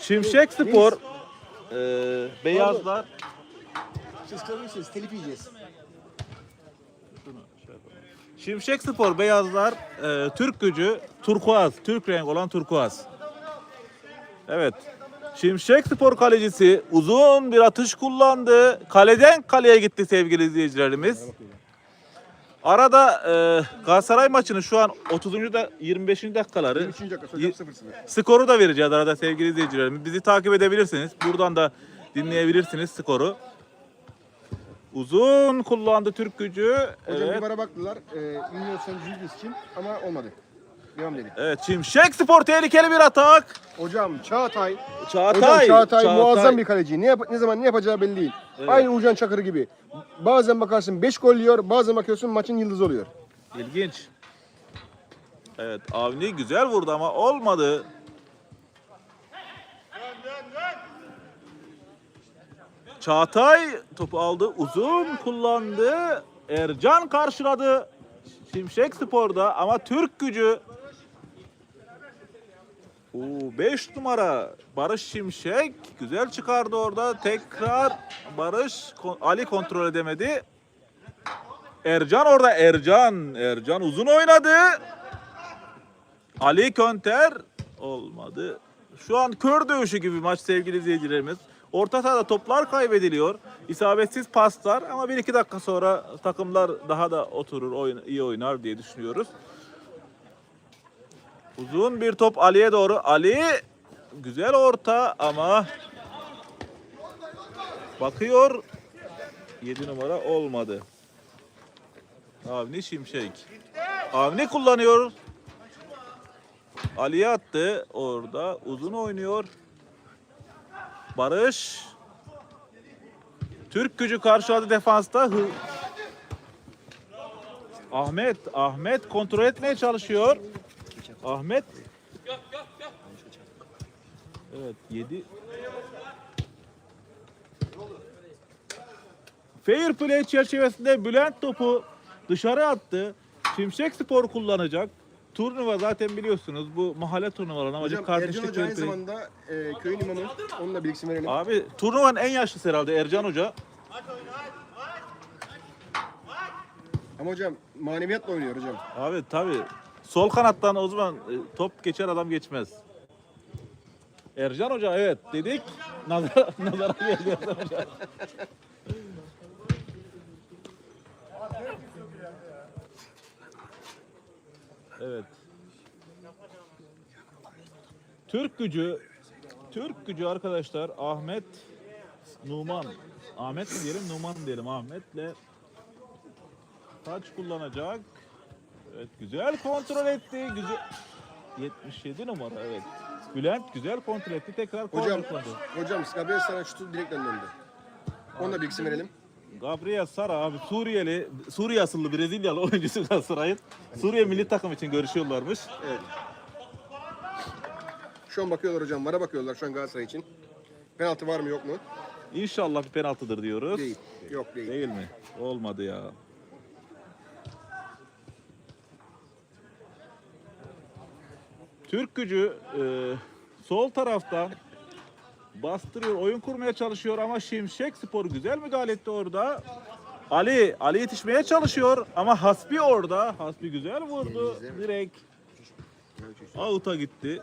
Şimşek Spor e, beyazlar Siz telif yiyeceğiz. Şimşek Spor beyazlar e, Türk gücü turkuaz, Türk renk olan turkuaz. Evet. Şimşek Spor kalecisi uzun bir atış kullandı. Kaleden kaleye gitti sevgili izleyicilerimiz. Arada e, Galatasaray maçının şu an 30. da 25. dakikaları 23. dakika hocam Y- 0-0. Skoru da vereceğiz arada sevgili izleyicilerimiz. Bizi takip edebilirsiniz. Buradan da dinleyebilirsiniz skoru. Uzun kullandı Türk gücü. Hocam Evet. bir bara baktılar. E, Ünlü Sen Julius için ama olmadı. Devam dedik. Evet Şimşek Spor tehlikeli bir atak. Hocam Çağatay. Çağatay. Hocam Çağatay, muazzam bir kaleci. Ne, yap- ne zaman ne yapacağı belli değil. Aynı Uğurcan Çakır gibi. Bazen bakarsın 5 gol yiyor, bazen bakıyorsun maçın yıldızı oluyor. İlginç. Evet Avni güzel vurdu ama olmadı. Çağatay topu aldı. Uzun kullandı. Ercan karşıladı. Şimşek Spor'da ama Türk gücü 5 numara Barış Şimşek güzel çıkardı orada. Tekrar Barış Ali kontrol edemedi. Ercan orada Ercan. Ercan uzun oynadı. Ali Könter olmadı. Şu an kör dövüşü gibi maç sevgili izleyicilerimiz. Orta sahada toplar kaybediliyor. İsabetsiz paslar ama 1-2 dakika sonra takımlar daha da oturur, oyun, iyi oynar diye düşünüyoruz. Uzun bir top Ali'ye doğru. Ali güzel orta ama bakıyor 7 numara olmadı. Avni Şimşek. Avni kullanıyor. Ali'ye attı. Orada uzun oynuyor. Barış. Türk gücü karşıladı defansta. Ahmet. Ahmet kontrol etmeye çalışıyor. Ahmet. Evet 7. Fair play çerçevesinde Bülent topu dışarı attı. Şimşek Spor kullanacak. Turnuva zaten biliyorsunuz bu mahalle turnuvalarına amacı Hocam Ercan kardeşlik Hoca aynı play. zamanda e, köyün imamı. Onun da bilgisini verelim. Abi turnuvanın en yaşlısı herhalde Ercan Hoca. Ama hocam maneviyatla oynuyor hocam. Abi tabi sol kanattan o zaman e, top geçer adam geçmez. Ercan Hoca evet dedik. Nazar, nazara geldi Ercan Hoca. Evet. Türk gücü Türk gücü arkadaşlar Ahmet Numan Ahmet mi diyelim Numan diyelim Ahmet'le Taç kullanacak. Evet güzel kontrol etti. Güzel. 77 numara evet. Bülent güzel kontrol etti. Tekrar Hocam, kontrol hocam Gabriel Sara şutu direkten döndü. Onun da bilgisini verelim. Gabriel Sara abi Suriyeli, Suriye asıllı Brezilyalı oyuncusu Galatasaray'ın. Suriye milli takım için görüşüyorlarmış. Evet. Şu an bakıyorlar hocam. Vara bakıyorlar şu an Galatasaray için. Penaltı var mı yok mu? İnşallah bir penaltıdır diyoruz. Değil. Yok değil. Değil mi? Olmadı ya. Türk gücü e, sol taraftan bastırıyor, oyun kurmaya çalışıyor ama Şimşek Spor güzel müdahale etti orada. Ali, Ali yetişmeye çalışıyor ama Hasbi orada. Hasbi güzel vurdu. Direkt out'a gitti.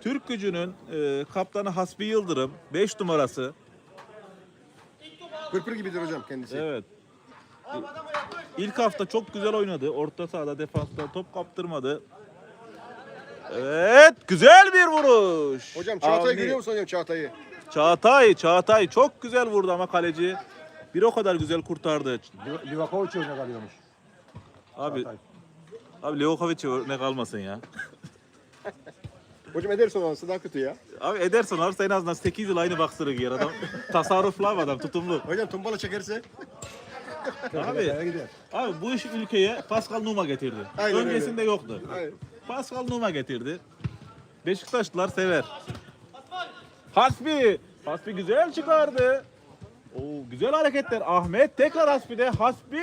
Türk gücünün e, kaptanı Hasbi Yıldırım 5 numarası. Pırpır gibidir hocam kendisi. Evet. İlk hafta çok güzel oynadı. Orta sahada defansta top kaptırmadı. Evet, güzel bir vuruş. Hocam Çağatay'ı görüyor musun hocam Çağatay'ı? Çağatay, Çağatay çok güzel vurdu ama kaleci bir o kadar güzel kurtardı. Livakovic örnek alıyormuş. Abi, abi Leokovic örnek almasın ya. Hocam Ederson alsa daha kötü ya. Abi Ederson alırsa en azından 8 yıl aynı baksırı giyer adam. Tasarruflu abi adam, tutumlu. Hocam tombala çekerse. Abi, gider. abi bu iş ülkeye Pascal Numa getirdi. Aynen öyle. Öncesinde yoktu. Hayır. Pascal Numa getirdi. Beşiktaşlılar sever. Hasbi. Hasbi güzel çıkardı. Oo, güzel hareketler. Ahmet tekrar Hasbi'de. Hasbi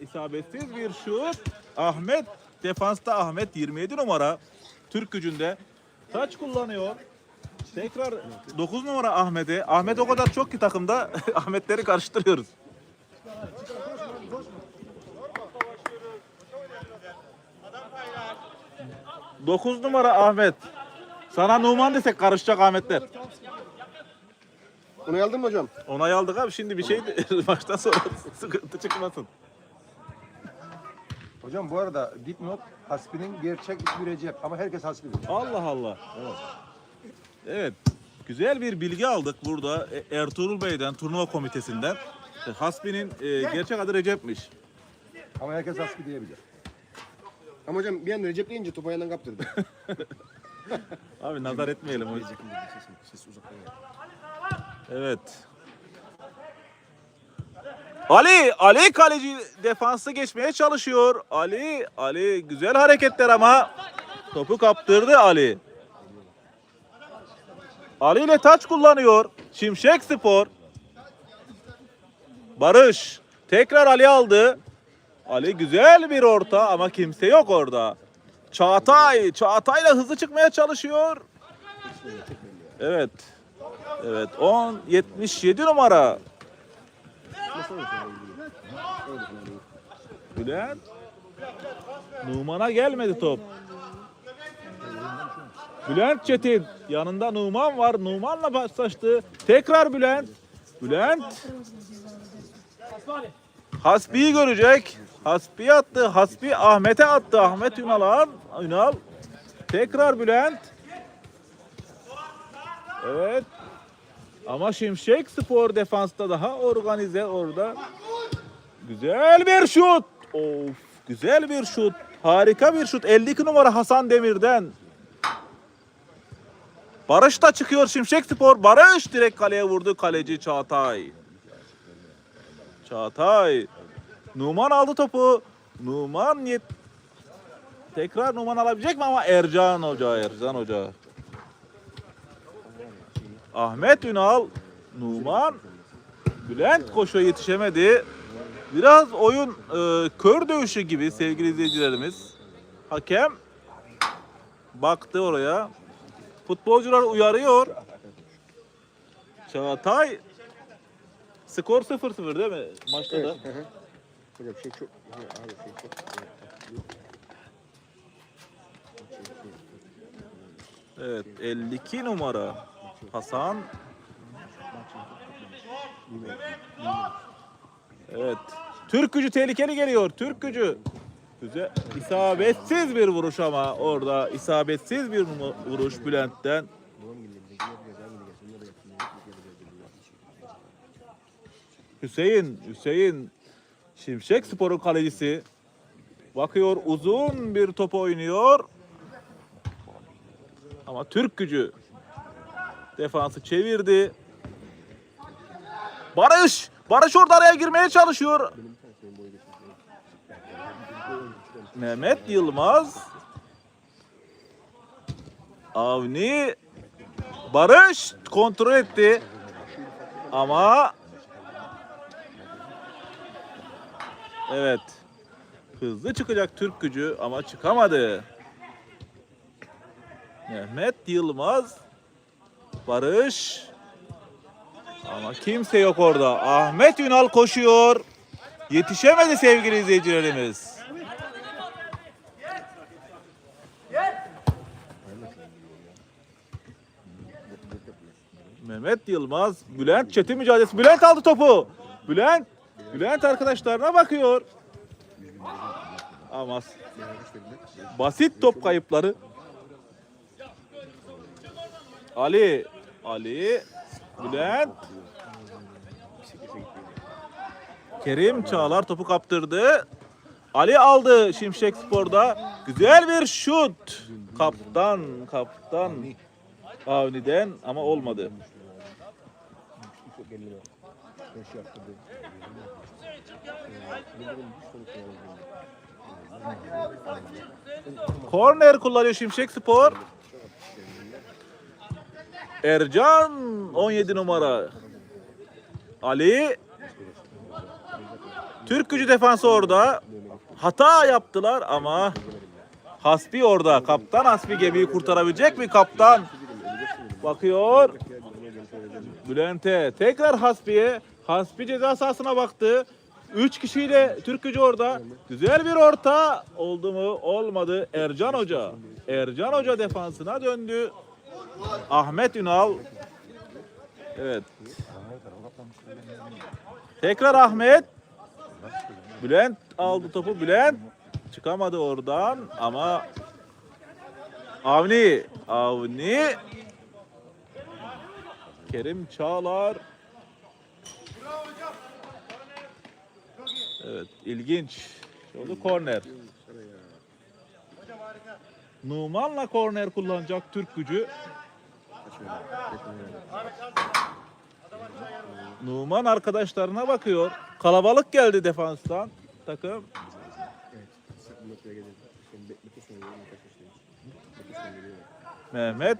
isabetsiz bir şut. Ahmet defansta Ahmet 27 numara. Türk gücünde. Taç kullanıyor. Tekrar 9 numara Ahmet'e. Ahmet o kadar çok ki takımda Ahmetleri karıştırıyoruz. Dokuz numara Ahmet. Sana Numan desek karışacak Ahmetler. Onu aldın mı hocam? Onay aldık abi şimdi bir şey maçtan sonra sıkıntı çıkmasın. Hocam bu arada dipnot Hasbi'nin gerçek ismi Recep ama herkes Hasbi diyor. Allah Allah. Evet. Güzel bir bilgi aldık burada E- Ertuğrul Bey'den, turnuva komitesinden. E, Hasbi'nin e, gerçek adı Recep'miş. Ama herkes Hasbi diyebilir. Ama hocam bir anda Recep deyince topu ayağından kaptırdı. Abi nazar etmeyelim. o- Evet. Ali, Ali kaleci defansı geçmeye çalışıyor. Ali, Ali güzel hareketler ama topu kaptırdı Ali. Ali ile taç kullanıyor. Şimşek Spor. Barış tekrar Ali aldı. Ali güzel bir orta ama kimse yok orada. Çağatay, Çağatay'la hızlı çıkmaya çalışıyor. Evet. Evet 10 77 numara. Bülent. Numan'a gelmedi top. Bülent Çetin. Yanında Numan var. Numan'la paslaştı. Tekrar Bülent. Bülent. Hasbi'yi görecek. Hasbi attı. Hasbi Ahmet'e attı. Ahmet Ünal. Ünal. Tekrar Bülent. Evet. Ama Şimşek Spor defansta daha organize orada. Güzel bir şut. Of, güzel bir şut. Harika bir şut. 52 numara Hasan Demir'den. Barış da çıkıyor Şimşek Spor. Barış direkt kaleye vurdu kaleci Çağatay. Çağatay. Numan aldı topu. Numan yet... Tekrar Numan alabilecek mi ama Ercan Hoca, Ercan Hoca. Ahmet Ünal, Numan, Bülent koşuya yetişemedi. Biraz oyun e, kör dövüşü gibi sevgili izleyicilerimiz. Hakem baktı oraya. Futbolcular uyarıyor. Çağatay skor 0-0 değil mi maçta da? Hocam şey çok... Abi şey çok... Evet 52 numara Hasan. Evet. Türk gücü tehlikeli geliyor. Türk gücü. Güzel. İsabetsiz bir vuruş ama orada isabetsiz bir vuruş Bülent'ten. Hüseyin, Hüseyin Şimşek Spor'un kalecisi. Bakıyor uzun bir top oynuyor. Ama Türk gücü defansı çevirdi. Barış! Barış orada araya girmeye çalışıyor. Mehmet Yılmaz. Avni. Barış kontrol etti. Ama Evet. Hızlı çıkacak Türk gücü ama çıkamadı. Mehmet Yılmaz. Barış. Ama kimse yok orada. Ahmet Ünal koşuyor. Yetişemedi sevgili izleyicilerimiz. Mehmet Yılmaz, Bülent Çetin mücadelesi. Bülent aldı topu. Bülent, Bülent arkadaşlarına bakıyor. Ama basit top kayıpları. Ali, Ali, Bülent. Kerim Çağlar topu kaptırdı. Ali aldı Şimşek Spor'da. Güzel bir şut. Kaptan, kaptan. Avni'den ama olmadı. Korner kullanıyor Şimşek Spor. Ercan 17 numara. Ali Türk gücü defansı orada. Hata yaptılar ama Hasbi orada. Kaptan Hasbi gemiyi kurtarabilecek mi kaptan? Bakıyor. Bülent'e. Tekrar Hasbi'ye. Hasbi ceza sahasına baktı. Üç kişiyle Türkücü orada. Güzel bir orta oldu mu? Olmadı. Ercan Hoca. Ercan Hoca defansına döndü. Ahmet Ünal. Evet. Tekrar Ahmet. Bülent aldı topu. Bülent çıkamadı oradan ama Avni. Avni. Kerim Çağlar. Evet ilginç. Oldu korner. Numan'la korner kullanacak Türk gücü. Numan arkadaşlarına bakıyor. Kalabalık geldi defanstan takım. Mehmet